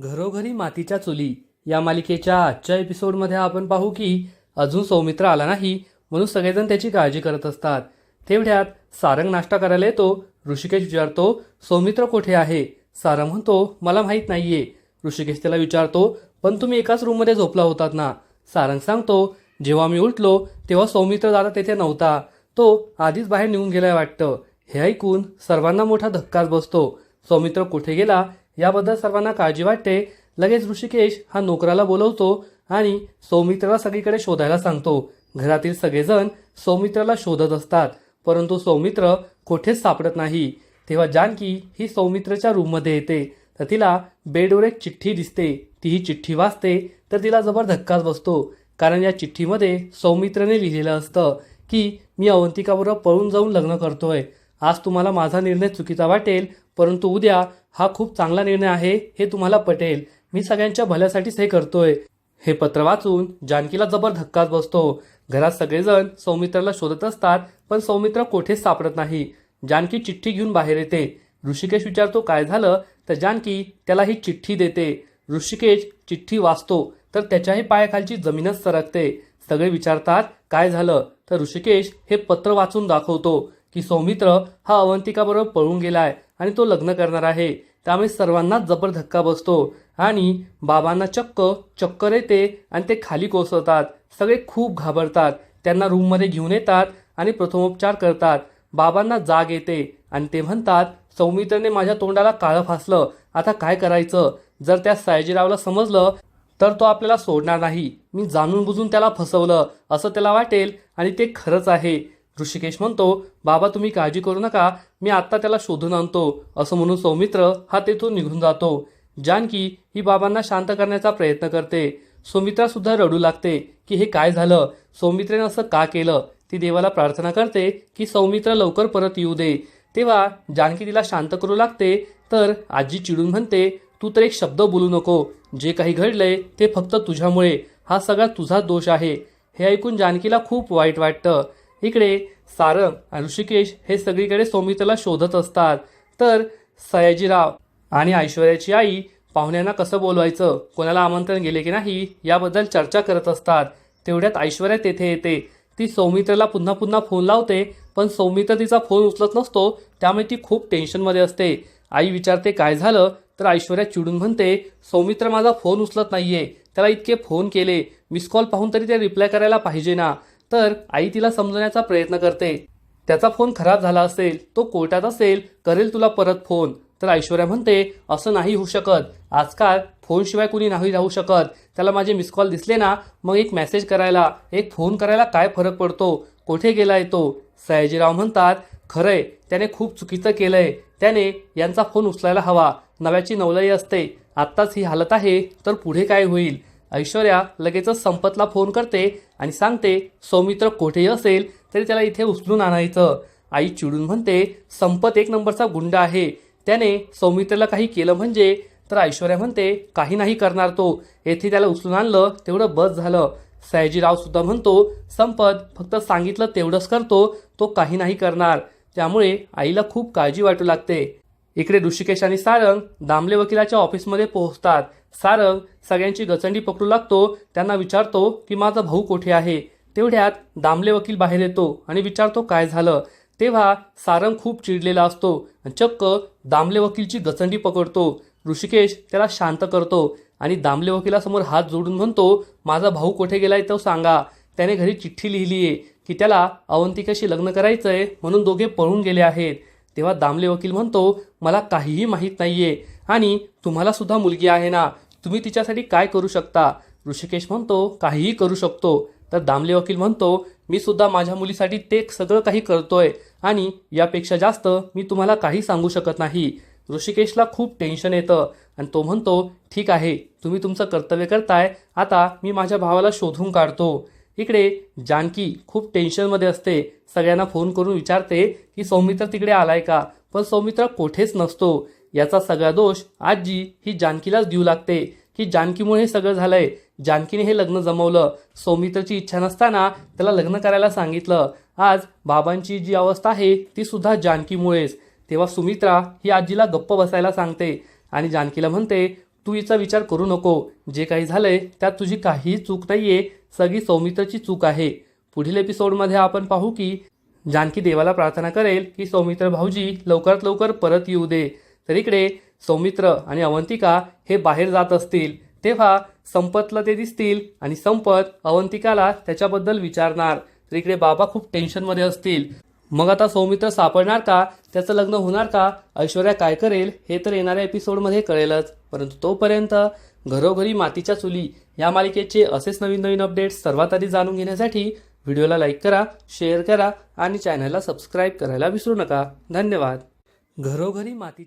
घरोघरी मातीच्या चुली या मालिकेच्या आजच्या एपिसोडमध्ये आपण पाहू की अजून सौमित्र आला नाही म्हणून सगळेजण त्याची काळजी करत असतात. तेवढ्यात सारंग नाश्ता करायला येतो. ऋषिकेश विचारतो सौमित्र कुठे आहे? सारंग म्हणतो मला माहीत नाहीये. ऋषिकेश त्याला विचारतो पण तुम्ही एकाच रूममध्ये झोपला होतात ना? सारंग सांगतो जेव्हा मी उठलो तेव्हा सौमित्र दादा तेथे नव्हता. तो आधीच बाहेर निघून गेलाय वाटतं. हे ऐकून सर्वांना मोठा धक्काच बसतो. सौमित्र कुठे गेला? याबद्दल सर्वांना काळजी वाटते. लगेच ऋषिकेश हा नोकराला बोलवतो आणि सौमित्राला सगळीकडे शोधायला सांगतो. घरातील सगळेजण सौमित्राला शोधत असतात. परंतु सौमित्र कोठेच सापडत नाही. तेव्हा जानकी ही सौमित्रच्या रूममध्ये येते. तर तिला बेडवर एक चिठ्ठी दिसते. ती ही चिठ्ठी वाचते तर तिला जबर धक्काच बसतो. कारण या चिठ्ठीमध्ये सौमित्रने लिहिलेलं असतं की मी अवंतिकाबरोबर पळून जाऊन लग्न करतोय. आज तुम्हाला माझा निर्णय चुकीचा वाटेल परंतु उद्या हा खूप चांगला निर्णय आहे हे तुम्हाला पटेल. मी सगळ्यांच्या भल्यासाठीच हे करतोय. हे पत्र वाचून जानकीला जबर धक्काच बसतो. घरात सगळेजण सौमित्राला शोधत असतात पण सौमित्र कोठेच सापडत नाही. जानकी चिठ्ठी घेऊन बाहेर येते. ऋषिकेश विचारतो काय झालं? तर जानकी त्याला ही चिठ्ठी देते. ऋषिकेश चिठ्ठी वाचतो तर त्याच्याही पायाखालची जमीनच सरकते. सगळे विचारतात काय झालं? तर ऋषिकेश हे पत्र वाचून दाखवतो. की सौमित्र हा अवंतिकाबरोबर पळून गेला आहे आणि तो लग्न करणार आहे. त्यामुळे सर्वांनाच जबर धक्का बसतो आणि बाबांना चक्क चक्कर येते आणि ते खाली कोसळतात. सगळे खूप घाबरतात. त्यांना रूममध्ये घेऊन येतात आणि प्रथमोपचार करतात. बाबांना जाग येते आणि ते म्हणतात सौमित्रने माझ्या तोंडाला काळं फासलं. आता काय करायचं? जर त्या सयाजीरावला समजलं तर तो आपल्याला सोडणार नाही. मी जाणून बुजून त्याला फसवलं. असं त्याला वाटेल आणि ते खरंच आहे. ऋषिकेश म्हणतो बाबा तुम्ही काळजी करू नका मी आत्ता त्याला शोधून आणतो. असं म्हणून सौमित्र हा तेथून निघून जातो. जानकी ही बाबांना शांत करण्याचा प्रयत्न करते. सौमित्रासुद्धा रडू लागते की हे काय झालं? सौमित्रेनं असं का केलं? ती देवाला प्रार्थना करते की सौमित्र लवकर परत येऊ दे. तेव्हा जानकी तिला शांत करू लागते तर आजी चिडून म्हणते तू तर एक शब्द बोलू नको. जे काही घडलंय ते फक्त तुझ्यामुळे. हा सगळा तुझा दोष आहे. हे ऐकून जानकीला खूप वाईट वाटतं. इकडे सारंग आणि ऋषिकेश हे सगळीकडे सौमित्रला शोधत असतात. तर सयाजीराव आणि ऐश्वर्याची आई पाहुण्यांना कसं बोलवायचं कोणाला आमंत्रण गेले की नाही याबद्दल चर्चा करत असतात. तेवढ्यात ऐश्वर्या तेथे येते. ती सौमित्रला पुन्हा पुन्हा फोन लावते पण सौमित्र तिचा फोन उचलत नसतो त्यामुळे ती खूप टेन्शनमध्ये असते. आई विचारते काय झालं? तर ऐश्वर्या चिडून म्हणते सौमित्र माझा फोन उचलत नाहीये. त्याला इतके फोन केले. मिस कॉल पाहून तरी ते रिप्लाय करायला पाहिजे ना. तर आई तिला समजवण्याचा प्रयत्न करते. त्याचा फोन खराब झाला असेल तो कोर्टात असेल करेल तुला परत फोन. तर ऐश्वर्या म्हणते असं नाही होऊ शकत. आजकाल फोनशिवाय कुणी नाही राहू शकत. त्याला माझे मिस कॉल दिसले ना मग एक मेसेज करायला एक फोन करायला काय फरक पडतो? कुठे गेलाय तो? सयाजीराव म्हणतात खरंय त्याने खूप चुकीचं केलंय. त्याने यांचा फोन उचलायला हवा. नव्याची नवलाई असते. आत्ताच ही हालत आहे तर पुढे काय होईल? ऐश्वर्या लगेचच संपतला फोन करते आणि सांगते सौमित्र कोठेही असेल तरी त्याला इथे उचलून आणायचं. आई चिडून म्हणते संपत एक नंबरचा गुंड आहे. त्याने सौमित्रला काही केलं म्हणजे तर ऐश्वर्या म्हणते काही नाही करणार तो. येथे त्याला उचलून आणलं तेवढं बस झालं. सयाजीराव सुद्धा म्हणतो संपत फक्त सांगितलं तेवढंच करतो. तो काही नाही करणार. त्यामुळे आईला खूप काळजी वाटू लागते. इकडे ऋषिकेश आणि सारंग दामले वकिलाच्या ऑफिसमध्ये पोहोचतात. सारंग सगळ्यांची गचंडी पकडू लागतो. त्यांना विचारतो की माझा भाऊ कोठे आहे? तेवढ्यात दामले वकील बाहेर येतो आणि विचारतो काय झालं. तेव्हा सारंग खूप चिडलेला असतो चक्क दामले वकीलची गचंडी पकडतो. ऋषिकेश त्याला शांत करतो आणि दामले वकिलासमोर हात जोडून म्हणतो माझा भाऊ कुठे गेलाय तो सांगा. त्याने घरी चिठ्ठी लिहिली आहे की त्याला अवंतिकाशी लग्न करायचंय म्हणून दोघे पळून गेले आहेत. तेव्हा दामले वकील म्हणतो मला काहीही माहीत नाहीये आणि तुम्हाला सुद्धा मुलगी आहे ना तुम्ही तिच्यासाठी काय करू शकता? ऋषिकेश म्हणतो काहीही करू शकतो. तर दामले वकील म्हणतो मी सुद्धा माझ्या मुलीसाठी ते सगळं काही करतोय आणि यापेक्षा जास्त मी तुम्हाला काही सांगू शकत नाही. ऋषिकेशला खूप टेन्शन येतं आणि तो म्हणतो ठीक आहे तुम्ही तुमचं कर्तव्य करताय आता मी माझ्या भावाला शोधून काढतो. इकडे जानकी खूप टेन्शनमध्ये असते. सगळ्यांना फोन करून विचारते की सौमित्र तिकडे आलाय का? पण सौमित्र कोठेच नसतो. याचा सगळा दोष आजी ही जानकीलाच देऊ लागते की जानकीमुळे हे सगळं झालंय. जानकीने हे लग्न जमवलं. सौमित्रची इच्छा नसताना त्याला लग्न करायला सांगितलं. आज बाबांची जी अवस्था आहे ती सुद्धा जानकीमुळेच. तेव्हा सुमित्रा ही आजीला गप्प बसायला सांगते आणि जानकीला म्हणते तू हिचा विचार करू नको. जे काही झालंय त्यात तुझी काहीही चूक नाहीये. सगळी सौमित्रची चूक आहे. पुढील एपिसोडमध्ये आपण पाहू की जानकी देवाला प्रार्थना करेल की सौमित्र भाऊजी लवकरात लवकर परत येऊ दे. तर इकडे सौमित्र आणि अवंतिका हे बाहेर जात असतील. तेव्हा संपतला ते दिसतील आणि संपत अवंतिकाला त्याच्याबद्दल विचारणार. तर इकडे बाबा खूप टेन्शनमध्ये असतील. मग आता सौमित्र सापडणार का? त्याचं लग्न होणार का? ऐश्वर्या काय करेल? हे तर येणाऱ्या एपिसोडमध्ये कळेलच. परंतु तोपर्यंत घरोघरी मातीच्या चुली या मालिकेचे असेच नवीन नवीन अपडेट्स सर्वात आधी जाणून घेण्यासाठी व्हिडिओला लाईक करा शेअर करा आणि चॅनलला सबस्क्राईब करायला विसरू नका. धन्यवाद. घरोघरी मातीच्या